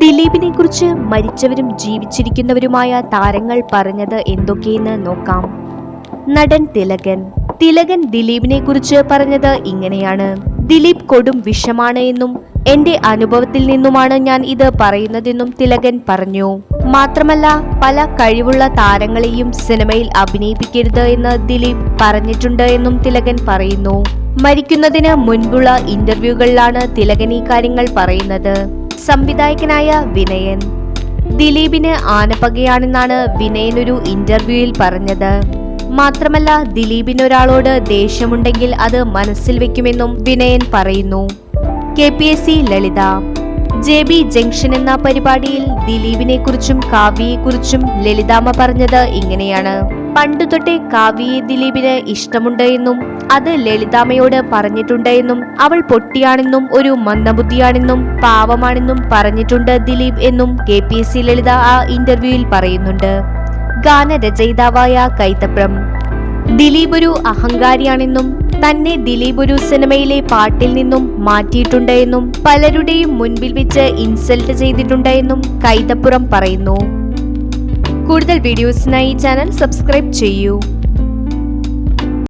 ദിലീപിനെ കുറിച്ച് മരിച്ചവരും ജീവിച്ചിരിക്കുന്നവരുമായ താരങ്ങൾ പറഞ്ഞത് എന്തൊക്കെയെന്ന് നോക്കാം. നടൻ തിലകൻ. തിലകൻ ദിലീപിനെ കുറിച്ച് പറഞ്ഞത് ഇങ്ങനെയാണ്. ദിലീപ് കൊടും വിഷമാണ് എന്നും എന്റെ അനുഭവത്തിൽ നിന്നുമാണ് ഞാൻ ഇത് പറയുന്നതെന്നും തിലകൻ പറഞ്ഞു. മാത്രമല്ല പല കഴിവുള്ള താരങ്ങളെയും സിനിമയിൽ അഭിനയിപ്പിക്കരുത് എന്ന് ദിലീപ് പറഞ്ഞിട്ടുണ്ട് എന്നും തിലകൻ പറയുന്നു. മരിക്കുന്നതിന് മുൻപുള്ള ഇന്റർവ്യൂകളിലാണ് തിലകൻ ഈ കാര്യങ്ങൾ പറയുന്നത്. സംവിധായകനായ വിനയൻ. ദിലീപിന് ആനപ്പകയാണെന്നാണ് വിനയൻ ഒരു ഇന്റർവ്യൂവിൽ പറഞ്ഞത്. മാത്രമല്ല ദിലീപിന് ഒരാളോട് ദേഷ്യമുണ്ടെങ്കിൽ അത് മനസ്സിൽ വെക്കുമെന്നും വിനയൻ പറയുന്നു. K P S C Lalitha. J B junction എന്ന പരിപാടിയിൽ ദിലീപിനെ കുറിച്ചും കാവ്യയെക്കുറിച്ചും ലളിതാമ്മ പറഞ്ഞത് ഇങ്ങനെയാണ്. പണ്ടു തൊട്ടേ കാവ്യയെ ദിലീപിന് ഇഷ്ടമുണ്ട് എന്നും അത് ലളിതാമ്മയോട് പറഞ്ഞിട്ടുണ്ട് എന്നും അവൾ പൊട്ടിയാണെന്നും ഒരു മന്ദബുദ്ധിയാണെന്നും പാവമാണെന്നും പറഞ്ഞിട്ടുണ്ട് ദിലീപ് എന്നും K P S C Lalitha ആ ഇന്റർവ്യൂവിൽ പറയുന്നുണ്ട്. ഗാനരചയിതാവായ കൈതപ്രം. ദിലീപ് ഒരു അഹങ്കാരിയാണെന്നും തന്നെ ദിലീപ് ഒരു സിനിമയിലെ പാട്ടിൽ നിന്നും മാറ്റിയിട്ടുണ്ടെന്നും പലരുടെയും മുൻപിൽ വെച്ച് ഇൻസൾട്ട് ചെയ്തിട്ടുണ്ടെന്നും കൈതപ്പുറം പറയുന്നു. കൂടുതൽ വീഡിയോസിനായി ചാനൽ സബ്സ്ക്രൈബ് ചെയ്യൂ.